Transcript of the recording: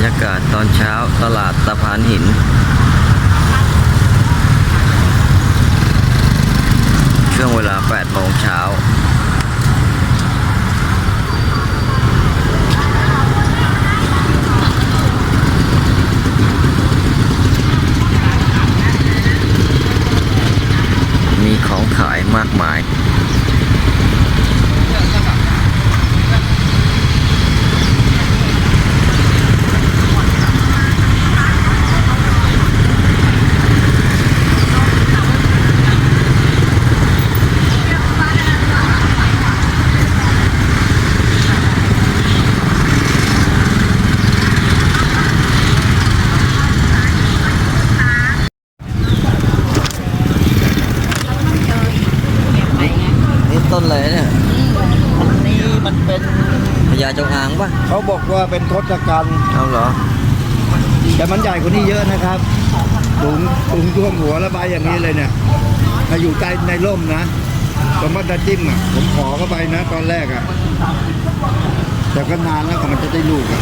รยากาศตอนเช้าตลาดตะพานหิน ช่วงเวลา8โมงเช้ามีของขายมากมาย ต้นอะไรเนี่ยอันนี้มันเป็นพญาจงอางปะเขาบอกว่าเป็นทศกัณฐ์เอาเหรอ แต่มันใหญ่กว่านี้เยอะนะครับสูงสูงท่วมหัวและใบอย่างนี้เลยเนี่ยถ้าอยู่ใต้ในร่มนะสมมติจะจิ้มอะ ผมขอเข้าไปนะ ตอนแรกอะ แต่ก็นานแล้วกว่ามันจะได้ลูกอะ